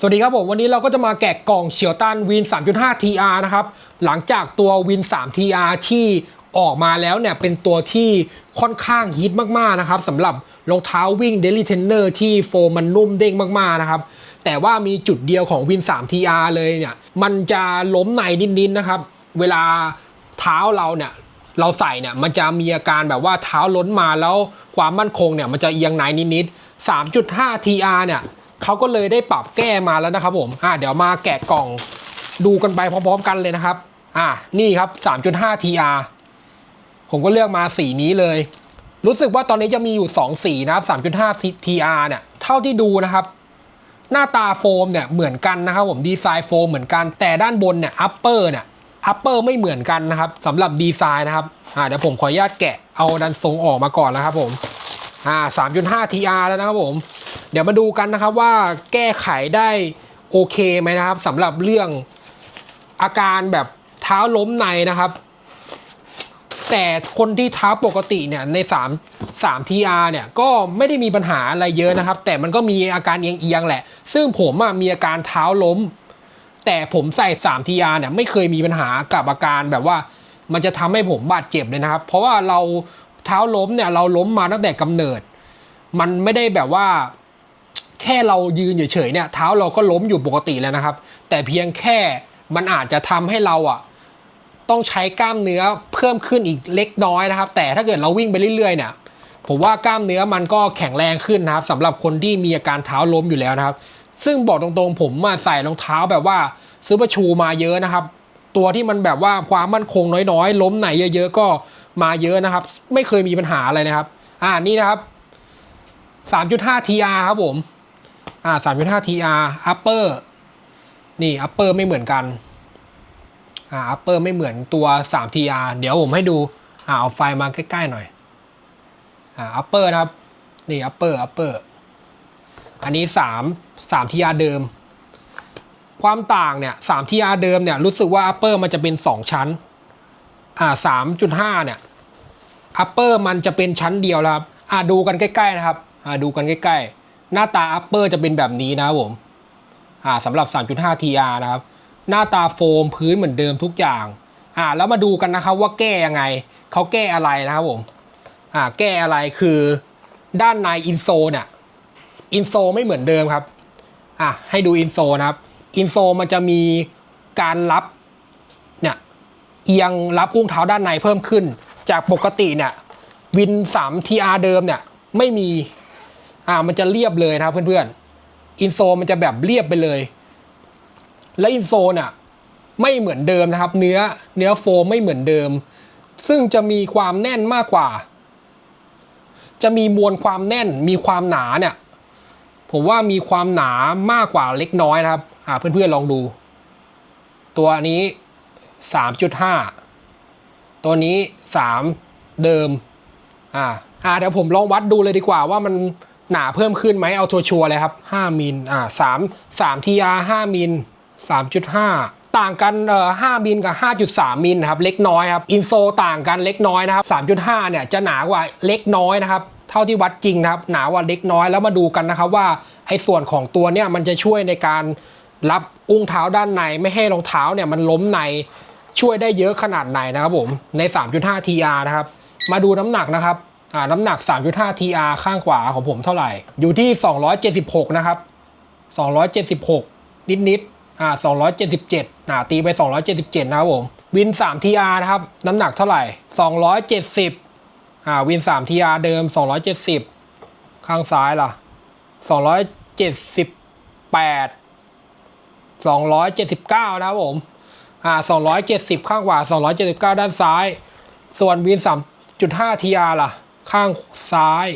สวัสดีครับผมวันนี้เราก็จะมาแกะกล่องเฉียวตันวิน 3.5 TR นะครับ หลังจากตัววิน 3 TR ที่ออกมาแล้วเนี่ย เป็นตัวที่ค่อนข้างฮิตมาก ๆ นะครับสำหรับรองเท้าวิ่ง Daily Trainer ที่โฟมมันนุ่มเด้งมาก ๆ นะครับ แต่ว่ามีจุดเดียวของวิน 3 TR เลยเนี่ย มันจะล้มในนิด ๆ นะครับ เวลาเท้าเราเนี่ยเราใส่เนี่ยมันจะมีอาการแบบว่าเท้าล้นมาแล้วความมั่นคงเนี่ยมันจะเอียงไหนนิดๆ3.5 TR เนี่ย เขาก็เลยได้ปรับแก้มาแล้วนะครับผมอ่าเดี๋ยวมาแกะกล่องดูกันไปพร้อมๆกันเลยนะครับอ่านี่ครับ 3.5 TR ผมก็เลือกมาสีนี้เลย รู้สึกว่าตอนนี้จะมีอยู่ 2 สีนะครับ 3.5 TR เนี่ย เท่าที่ดูนะครับ หน้าตาโฟมเนี่ยเหมือนกันนะครับผมดีไซน์โฟมเหมือนกันแต่ด้านบนเนี่ยอัปเปอร์เนี่ยอัปเปอร์ไม่เหมือนกันนะครับสำหรับดีไซน์นะครับอ่าเดี๋ยวผมขออนุญาตแกะเอาดันทรงออกมาก่อนนะครับผมอ่า3.5 TR แล้วนะครับผม เดี๋ยวมาดูกันนะครับว่าแก้ไขได้โอเคไหมนะครับสำหรับเรื่องอาการแบบเท้าล้มในนะครับ แต่คนที่เท้าปกติเนี่ยใน3 3 TR เนี่ยก็ไม่ได้มีปัญหาอะไรเยอะนะครับ แต่มันก็มีอาการเอียงๆแหละ ซึ่งผมมีอาการเท้าล้ม แต่ผมใส่3 TR เนี่ยไม่เคยมีปัญหากับอาการแบบว่ามันจะทำให้ผมบาดเจ็บเลยนะครับ เพราะว่าเราเท้าล้มเนี่ยเราล้มมาตั้งแต่กำเนิด มันไม่ได้แบบว่า แค่เรายืนเฉยๆเนี่ยเท้าเราก็ล้มอยู่ปกติแล้วนะครับ แต่เพียงแค่มันอาจจะทำให้เราอะต้องใช้กล้ามเนื้อเพิ่มขึ้นอีกเล็กน้อยนะครับ แต่ถ้าเกิดเราวิ่งไปเรื่อยๆเนี่ยผมว่ากล้ามเนื้อมันก็แข็งแรงขึ้นนะครับสำหรับคนที่มีอาการเท้าล้มอยู่แล้วนะครับ ซึ่งบอกตรงๆผมมาใส่รองเท้าแบบว่าซื้อประชูมาเยอะนะครับ ตัวที่มันแบบว่าความมั่นคงน้อยๆ ล้มไหนเยอะๆก็มาเยอะนะครับ ไม่เคยมีปัญหาอะไรนะครับ อ่านี่นะครับ 3.5 TR ครับผม อ่า3.5 TR upper นี่ upper ไม่เหมือนกัน อ่า upper ไม่เหมือนตัว3 TR เดี๋ยวผมให้ดู อ่า เอาไฟมาใกล้ ๆ หน่อย อ่า upper นะครับ นี่ upper upper อันนี้3 3 TR เดิม ความต่างเนี่ย3 TR เดิมเนี่ยรู้สึกว่า upper มันจะเป็น2ชั้น อ่า3.5เนี่ย upper มันจะเป็นชั้นเดียวแล้วครับ อ่าดูกันใกล้ ๆ นะครับ อ่าดูกันใกล้ ๆ หน้าตา upper จะเป็นแบบนี้นะครับผมอ่าสำหรับ 3.5 TR นะครับ หน้าตาโฟมพื้นเหมือนเดิมทุกอย่างอ่าแล้วมาดูกันนะครับว่าแก้ยังไงเขาแก้อะไรนะครับผมอ่าแก้อะไรคือด้านในอินโซเนี่ยอินโซไม่เหมือนเดิมครับอะให้ดูอินโซนะครับอินโซมันจะมีการรับเนี่ยเอียงรับอุ้งเท้าด้านในเพิ่มขึ้น จากปกติเนี่ยวิน 3 TR เดิมเนี่ยไม่มี อ่ามันจะเรียบเลยนะครับเพื่อนๆอินโซมันจะแบบเรียบไปเลย และอินโซเนี่ยไม่เหมือนเดิมนะครับ เนื้อเนื้อโฟมไม่เหมือนเดิม ซึ่งจะมีความแน่นมากกว่า จะมีมวลความแน่นมีความหนาเนี่ยผมว่ามีความหนามากกว่าเล็กน้อยนะครับอ่าเพื่อนๆลองดู ตัวนี้ 3.5 ตัวนี้ 3 เดิมอ่าอ่าเดี๋ยวผมลองวัดดูเลยดีกว่าว่ามัน หนาเพิ่มขึ้นไหมเอาชัวร์เลยครับ 5มิลอ่า3 3 TR 5มิล3.5ต่างกันเอ่อ5มิลกับ 5.3 มิลครับเล็กน้อยครับอินโซต่างกันเล็กน้อยนะครับ 3.5 เนี่ยจะหนากว่าเล็กน้อยนะครับเท่าที่วัดจริงนะครับหนากว่าเล็กน้อยแล้วมาดูกันนะครับว่าไอ้ส่วนของตัวเนี่ยมันจะช่วยในการรับอุ้งเท้าด้านในไม่ให้รองเท้าเนี่ยมันล้มในช่วยได้เยอะขนาดไหนนะครับผมใน 3.5 TR นะครับมาดูน้ำหนักนะครับ อ่าน้ำหนัก 3.5 TR ข้างขวาของผมเท่าไหร่ อยู่ที่ 276 นะครับ 276 นิดนิดอ่า277อ่าตีไป 277 นะครับผม วิน 3 TR นะครับ น้ำหนักเท่าไหร่ 270อ่าวิน 3 TR เดิม 270 ข้างซ้ายล่ะ 278 279 นะครับผม อ่า 270 ข้างขวา 279 ด้านซ้าย ส่วนวิน 3.5 TR ล่ะ ข้างซ้าย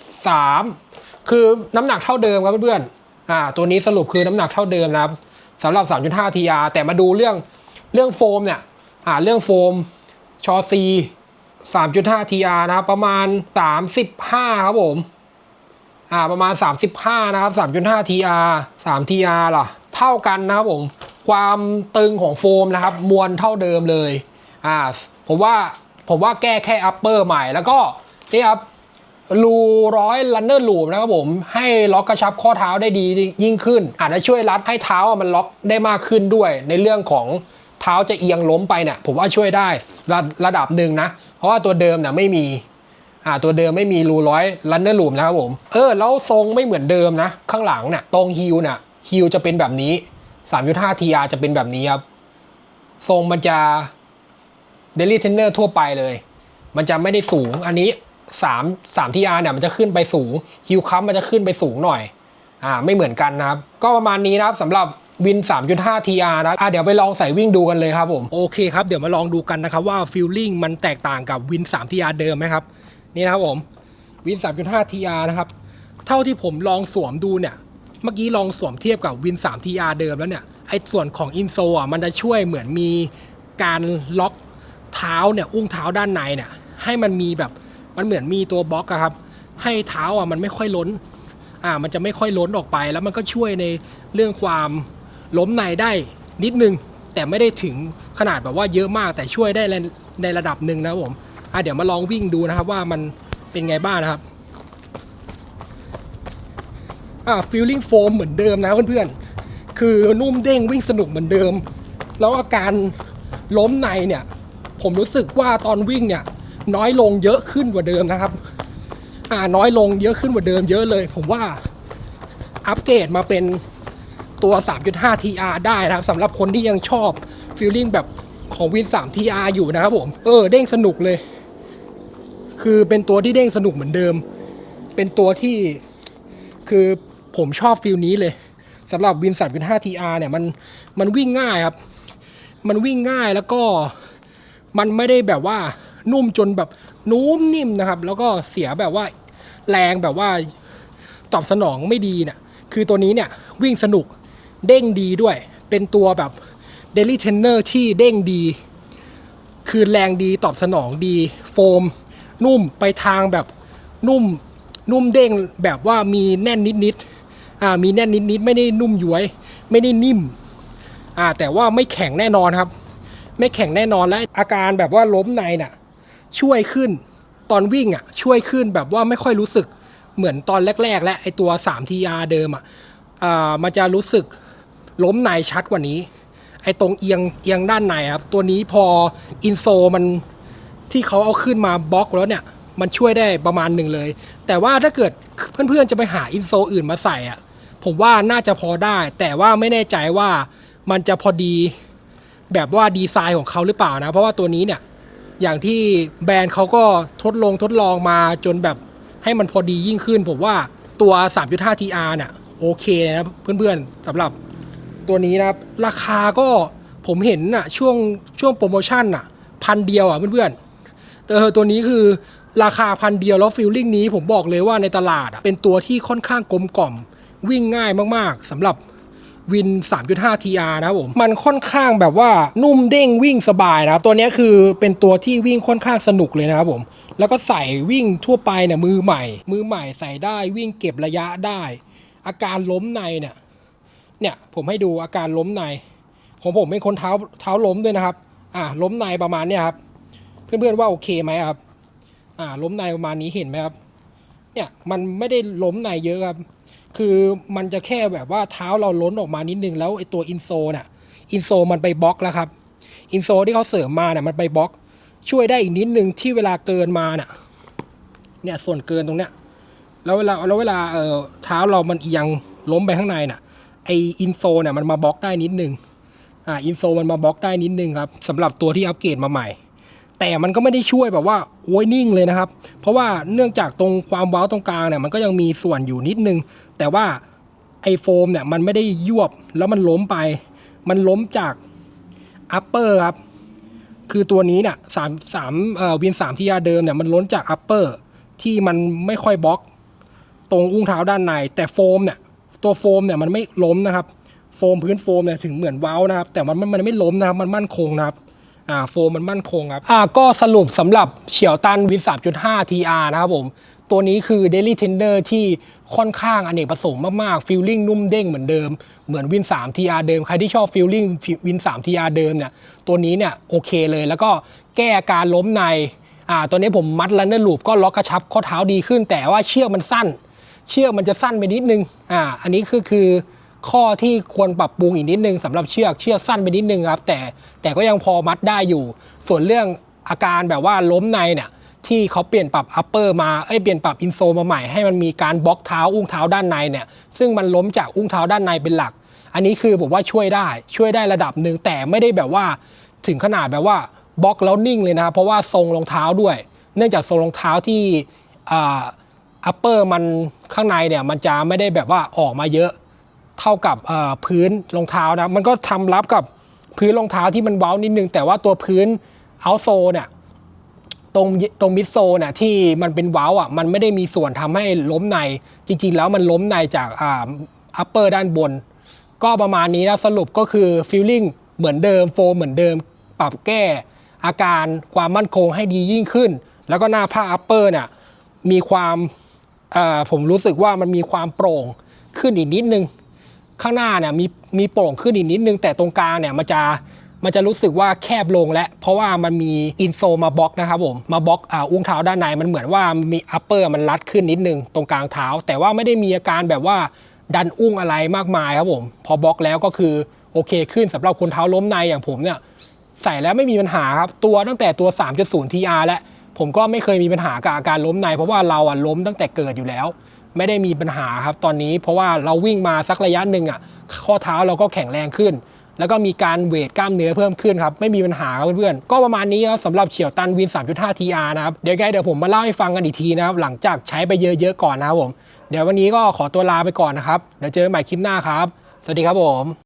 73 คือน้ำหนักเท่าเดิมครับเพื่อนๆอ่าตัวนี้สรุปคือน้ำหนักเท่าเดิมนะครับสำหรับ 3.5 TR แต่มาดูเรื่องเรื่องโฟมเนี่ยอ่าเรื่องโฟมชอซี3.5 TR นะครับประมาณ 35 ครับผมอ่าประมาณ 35 นะครับ 3.5 TR 3 TR ล่ะ เท่ากันนะครับผม ความตึงของโฟมนะครับ มวลเท่าเดิมเลยอ่าผมว่า ผมว่าแก้แค่ upper ใหม่ แล้วก็นี่ครับรูร้อยลันเนอร์ลูมนะครับผมให้ล็อกกระชับข้อเท้าได้ดียิ่งขึ้น อาจจะช่วยรัดให้เท้ามันล็อกได้มากขึ้นด้วย ในเรื่องของเท้าจะเอียงล้มไปเนี่ยผมว่าช่วยได้ระระดับหนึ่งนะ เพราะว่าตัวเดิมเนี่ยไม่มีอ่าตัวเดิมไม่มีรูร้อยลันเนอร์ลูมนะครับผมเออแล้วทรงไม่เหมือนเดิมนะ ข้างหลังเนี่ยตรงฮิลเนี่ยฮิลจะเป็นแบบนี้ 3.5 TR จะเป็นแบบนี้ครับทรงมันจะ เดลี่เทนเนอร์ทั่วไปเลย มันจะไม่ได้สูงอันนี้3 3 TR เนี่ยมันจะขึ้นไปสูงฮิลคัพมันจะขึ้นไปสูงหน่อยอ่าไม่เหมือนกันนะครับ ก็ประมาณนี้นะครับสำหรับวิน 3.5 TR นะอะเดี๋ยวไปลองใส่วิ่งดูกันเลยครับผมโอเคครับเดี๋ยวมาลองดูกันนะครับว่าฟีลลิ่งมันแตกต่างกับวิน 3 TR เดิมไหมครับ นี่นะครับผมวิน 3.5 TR นะครับ เท่าที่ผมลองสวมดูเนี่ย เมื่อกี้ลองสวมเทียบกับวิน 3 TR เดิมแล้วเนี่ยไอ้ส่วนของอินโซอะมันจะช่วยเหมือนมีการล็อก เท้าเนี่ยอุ้งเท้าด้านในเนี่ยให้มันมีแบบมันเหมือนมีตัวบล็อกอะครับ ให้เท้าอะมันไม่ค่อยล้นอ่ามันจะไม่ค่อยล้นออกไป แล้วมันก็ช่วยในเรื่องความล้มในได้นิดนึง แต่ไม่ได้ถึงขนาดแบบว่าเยอะมากแต่ช่วยได้ในในระดับหนึ่งนะครับผมอะเดี๋ยวมาลองวิ่งดูนะครับว่ามันเป็นไงบ้างนะครับอ่าฟีลลิ่งโฟมเหมือนเดิมนะเพื่อนๆคือนุ่มเด้งวิ่งสนุกเหมือนเดิม แล้วอาการล้มในเนี่ย ผมรู้สึกว่าตอนวิ่งเนี่ย น้อยลงเยอะขึ้นกว่าเดิมนะครับ อ่าน้อยลงเยอะขึ้นกว่าเดิมเยอะเลย ผมว่าอัปเกรดมาเป็นตัว 3.5 TR ได้นะครับสำหรับคนที่ยังชอบฟีลลิ่งแบบของวิน3 TR อยู่นะครับผม เออ เด้งสนุกเลย คือเป็นตัวที่เด้งสนุกเหมือนเดิม เป็นตัวที่คือผมชอบฟิลนี้เลยสำหรับวิน3.5 TR เนี่ยมันมันวิ่งง่ายครับ มันวิ่งง่ายแล้วก็ มันไม่ได้แบบว่านุ่มจนแบบนุ่มนิ่มนะครับ แล้วก็เสียแบบว่าแรงแบบว่าตอบสนองไม่ดีเนี่ยคือตัวนี้เนี่ยวิ่งสนุกเด้งดีด้วย เป็นตัวแบบเดลี่เทนเนอร์ที่เด้งดี คือแรงดีตอบสนองดี โฟม นุ่มไปทางแบบนุ่มนุ่มเด้งแบบว่ามีแน่นนิดๆอ่ามีแน่นนิดๆไม่ได้นุ่มย้วย ไม่ได้นิ่มอ่าแต่ว่าไม่แข็งแน่นอนครับ ไม่แข็งแน่นอนและอาการแบบว่าล้มในน่ะช่วยขึ้นตอนวิ่งอะช่วยขึ้นแบบว่าไม่ค่อยรู้สึกเหมือนตอนแรก ๆ และไอตัว 3 TR เดิมอะอ่ามันจะรู้สึกล้มในชัดกว่านี้ ไอตรงเอียงเอียงด้านในครับตัวนี้พออินโซมันที่เขาเอาขึ้นมาบล็อกแล้วเนี่ยมันช่วยได้ประมาณหนึ่งเลย แต่ว่าถ้าเกิดเพื่อนๆจะไปหาอินโซอื่นมาใส่อะผมว่าน่าจะพอได้ แต่ว่าไม่แน่ใจว่ามันจะพอดี แบบว่าดีไซน์ของเขาหรือเปล่านะ เพราะว่าตัวนี้เนี่ย อย่างที่แบรนด์เขาก็ทดลองทดลองมาจนแบบให้มันพอดียิ่งขึ้น ผมว่าตัว 3.5 TR เนี่ยโอเคนะเพื่อนๆสำหรับตัวนี้นะครับ ราคาก็ผมเห็นน่ะช่วงช่วงโปรโมชั่นน่ะพันเดียวอะเพื่อนๆแต่เออตัวนี้คือราคาพันเดียวแล้วฟิลลิ่งนี้ผมบอกเลยว่าในตลาดเป็นตัวที่ค่อนข้างกลมกล่อมวิ่งง่ายมากๆสำหรับ วิน 3.5 TR นะครับผม มันค่อนข้างแบบว่านุ่มเด้งวิ่งสบายนะครับ ตัวนี้คือเป็นตัวที่วิ่งค่อนข้างสนุกเลยนะครับผม แล้วก็ใส่วิ่งทั่วไปเนี่ยมือใหม่ มือใหม่ใส่ได้วิ่งเก็บระยะได้ อาการล้มในเนี่ย เนี่ยผมให้ดูอาการล้มใน ของผมเป็นคนเท้าเท้าล้มด้วยนะครับ อ่าล้มในประมาณเนี้ยครับ เพื่อนๆว่าโอเคไหมครับ อ่าล้มในประมาณนี้เห็นไหมครับ เนี่ยมันไม่ได้ล้มในเยอะครับ คือมันจะแค่แบบว่าเท้าเราล้นออกมานิดนึงแล้วไอ้ตัวอินโซน่ะอินโซมันไปบล็อกแล้วครับอินโซที่เขาเสริมมาเนี่ยมันไปบล็อก ช่วยได้อีกนิดนึงที่เวลาเกินมาเนี่ยเนี่ยส่วนเกินตรงเนี้ยแล้วเวลาแล้วเวลาเออเท้าเรามันเอียงล้มไปข้างในน่ะไออินโซเนี่ยมันมาบล็อกได้นิดนึงอ่าอินโซมันมาบล็อกได้นิดนึงครับสำหรับตัวที่อัปเกรดมาใหม่ แต่มันก็ไม่ได้ช่วยแบบว่าโอ้ยนิ่งเลยนะครับ เพราะว่าเนื่องจากตรงความเว้าตรงกลางเนี่ยมันก็ยังมีส่วนอยู่นิดนึง แต่ว่าไอโฟมเนี่ยมันไม่ได้ยวบแล้วมันล้มไป มันล้มจากอัปเปอร์ครับ คือตัวนี้เนี่ยสามสามเอ่อวินสามที่ยาเดิมเนี่ยมันล้นจากอัปเปอร์ที่มันไม่ค่อยบล็อกตรงอุ้งเท้าด้านใน แต่โฟมเนี่ยตัวโฟมเนี่ยมันไม่ล้มนะครับ โฟมพื้นโฟมเนี่ยถึงเหมือนเว้านะครับ แต่มันมันไม่ล้มนะครับ มันมั่นคงนะครับ อ่าโฟมมันมั่นคงครับอ่าก็สรุปสำหรับเฉียวตันวิน3.5 TR นะครับผมตัวนี้คือ Daily Tender ที่ค่อนข้างอเนกประสงค์มาก ๆฟีลลิ่งนุ่มเด้งเหมือนเดิม เหมือนวิน3 TR เดิม ใครที่ชอบฟีลลิ่งวิน3 TR เดิมเนี่ย ตัวนี้เนี่ยโอเคเลย แล้วก็แก้อาการล้มใน อ่า ตัวนี้ผมมัดลันเนอร์ลูปก็ล็อกกระชับข้อเท้าดีขึ้น แต่ว่าเชือกมันสั้น เชือกมันจะสั้นไปนิดนึง อ่า อันนี้คือคือ ข้อที่ควรปรับปรุงอีกนิดนึงสำหรับเชือกเชือกสั้นไปนิดนึงครับ แต่แต่ก็ยังพอมัดได้อยู่ ส่วนเรื่องอาการแบบว่าล้มในเนี่ยที่เขาเปลี่ยนปรับอัปเปอร์มาเอ้ยเปลี่ยนปรับอินโซมาใหม่ให้มันมีการบล็อกเท้าอุ้งเท้าด้านในเนี่ยซึ่งมันล้มจากอุ้งเท้าด้านในเป็นหลัก อันนี้คือผมว่าช่วยได้ช่วยได้ระดับหนึ่งแต่ไม่ได้แบบว่าถึงขนาดแบบว่าบล็อกแล้วนิ่งเลยนะครับเพราะว่าทรงรองเท้าด้วย เนื่องจากทรงรองเท้าที่อัปเปอร์มันข้างในเนี่ยมันจะไม่ได้แบบว่าออกมาเยอะ เท่ากับพื้นรองเท้านะ มันก็ทำรับกับพื้นรองเท้าที่มันเว้านิดนึง แต่ว่าตัวพื้นเอาโซเนี่ยตรงตรงมิดโซนน่ะที่มันเป็นเว้าอะมันไม่ได้มีส่วนทำให้ล้มใน จริง ๆ แล้วมันล้มในจากอ่าอัปเปอร์ด้านบน ก็ประมาณนี้นะสรุปก็คือฟีลลิ่งเหมือนเดิมโฟมเหมือนเดิม ปรับแก้ อาการความมั่นคงให้ดียิ่งขึ้น แล้วก็หน้าผ้าอัปเปอร์เนี่ยมีความผมรู้สึกว่ามันมีความโปร่งขึ้นอีกนิดนึง ข้างหน้าเนี่ยมีมีโปร่งขึ้นอีกนิดนึง แต่ตรงกลางเนี่ยมันจะมันจะรู้สึกว่าแคบลงและ เพราะว่ามันมีอินโซมาบล็อกนะครับผมมาบล็อกอ่าอุ้งเท้าด้านในมันเหมือนว่ามีอัปเปอร์มันรัดขึ้นนิดนึงตรงกลางเท้า แต่ว่าไม่ได้มีอาการแบบว่าดันอุ้งอะไรมากมายครับผมพอบล็อกแล้วก็คือโอเคขึ้นสำหรับคนเท้าล้มในอย่างผมเนี่ยใส่แล้วไม่มีปัญหาครับตัวตั้งแต่ตัว 3.0 TR และผมก็ไม่เคยมีปัญหากับอาการล้มใน เพราะว่าเราอะล้มตั้งแต่เกิดอยู่แล้ว ไม่ได้มีปัญหาครับตอนนี้ เพราะว่าเราวิ่งมาสักระยะหนึ่งอะข้อเท้าเราก็แข็งแรงขึ้น แล้วก็มีการเวทกล้ามเนื้อเพิ่มขึ้นครับไม่มีปัญหาครับเพื่อนๆก็ประมาณนี้ครับสำหรับเฉียวตันวิน 3.5 TR นะครับเดี๋ยวไงเดี๋ยวผมมาเล่าให้ฟังกันอีกทีนะครับหลังจากใช้ไปเยอะๆก่อนนะครับผมเดี๋ยววันนี้ก็ขอตัวลาไปก่อนนะครับเดี๋ยวเจอกันใหม่คลิปหน้าครับ สวัสดีครับผม